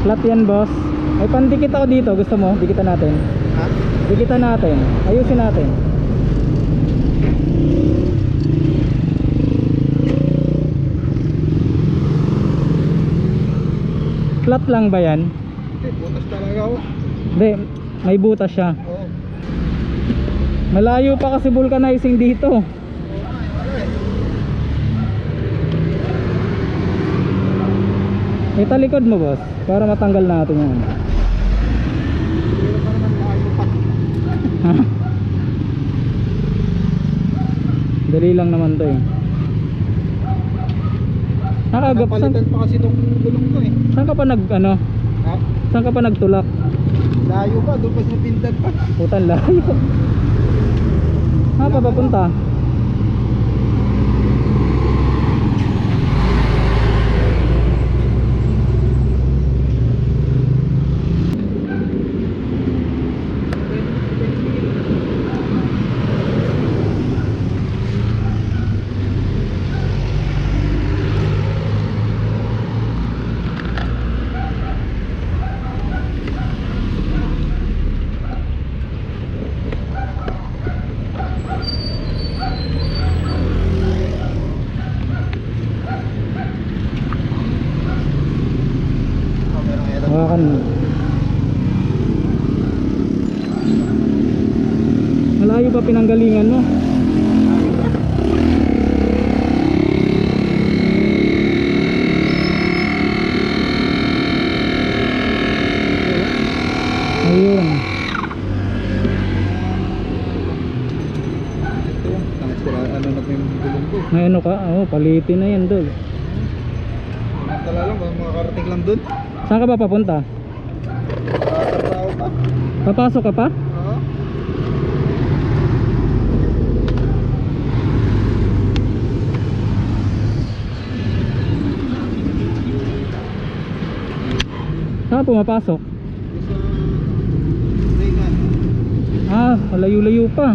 Flat yan boss. May pandikit ako dito. Gusto mo? Dikitan natin. Ha? Dikitan natin. Ayusin natin. Flat lang ba yan? Hindi, butas talaga ako. Hindi, may butas siya. Oo. Malayo pa kasi vulcanizing dito. Italikod mo boss, para matanggal natin yan. Dali lang naman to eh. Nakagap, Napalitan pa kasi itong gulong ko eh. saan ka pa nag, ano, Ha? saan ka pa nagtulak? Layo pa, doon pa sa pindan pa. Putan layo. Ha, pa papunta? Oh, merong error. Hawakan mo. Malayo pa pinanggalingan mo. Ko. May ano ka? Oo, palitin na yan doon. Samantala lang, makakarating lang doon. Saan ka ba papunta? Tatrabaho pa. Papasok ka pa? Oo. Saan pumapasok? Sa... Regan. Ah, malayo-layo pa.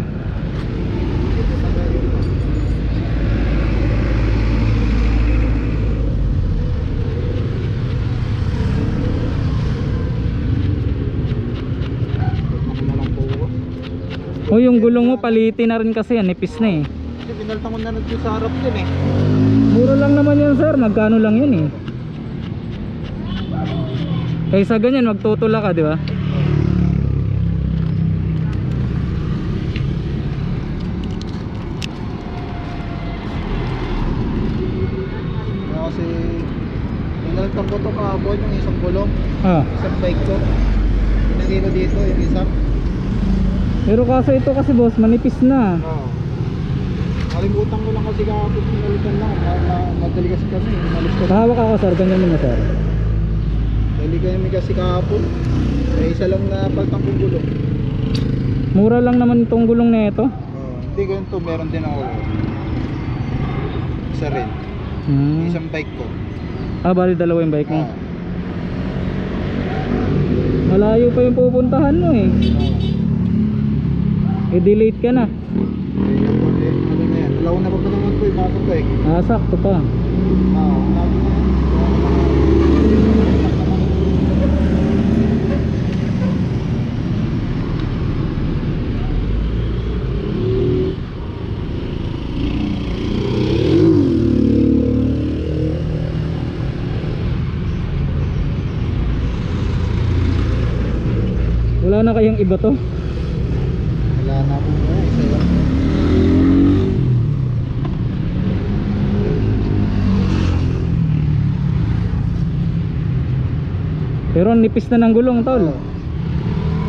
Ako na lang po ako. O yung gulong mo palitin na rin kasi yan, nipis na eh. Kasi binalta ko na nag sa harap din eh. Muro lang naman yan sir, magkano lang yun eh. Kaysa ganyan, magtutula ka, di ba? Kasi binalta ko to kahapon yung isang gulong. Ah. Isang bike ko. Pinagay ko dito yung isa. Pero kaso ito kasi boss, manipis na. Oo. Kalimutan ko lang kasi kahapon pinalitan lang. Ma ma madali kasi kami. Malis ko. Kahawak ako sir, ganyan mo sir. Dali kami kasi kahapon. May isa lang na paltang kong gulong. Mura lang naman itong gulong na ito. Oo. Hindi ganito, meron din ako. Isa rin. Hmm. Isang bike ko. Ah, bali dalawa yung bike mo. Oo. Malayo pa yung pupuntahan mo eh. Oo. I-delete ka na. Ano na na pa ba naman yung bago ko eh. Ah, sakto pa. Oo. Wala na kayang iba to. Wala na po po. Isa lang. Pero nipis na ng gulong tol. Oo.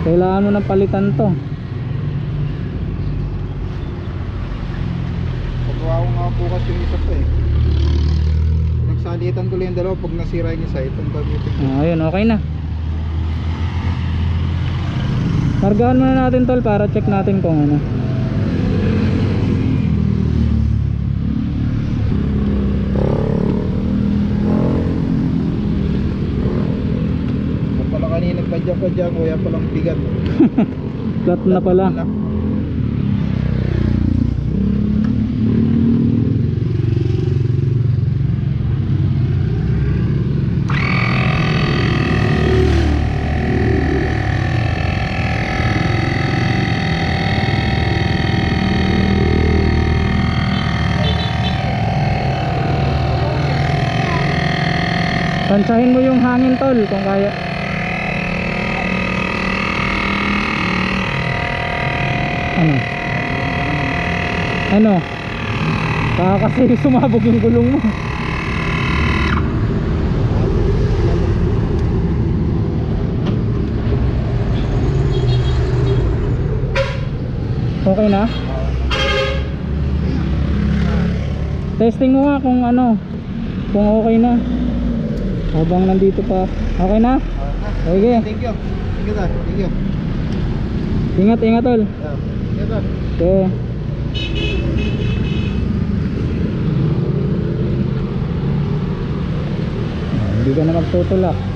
Kailangan mo ng palitan to. Pagawa ko nga bukas yung isa pa eh. Nagsalitan ko lang yung dalawa pag nasira yung isa. Itong gamitin ko. Ah, ayun, okay na. Kargahan muna natin tol para check natin kung ano. Pala kanina padya-padya ko, yan palang bigat. Flat na pala. Wala. Tansyahin mo yung hangin tol kung kaya. Ano? Ano? Baka kasi sumabog yung gulong mo. Okay na? Testing mo nga kung ano Kung okay na Habang nandito pa Okay na? Okay Thank you. Thank you, sir. Thank you. Ingat ingat tol Yeah. Yeah, sir. Okay Hindi ka na magtutulak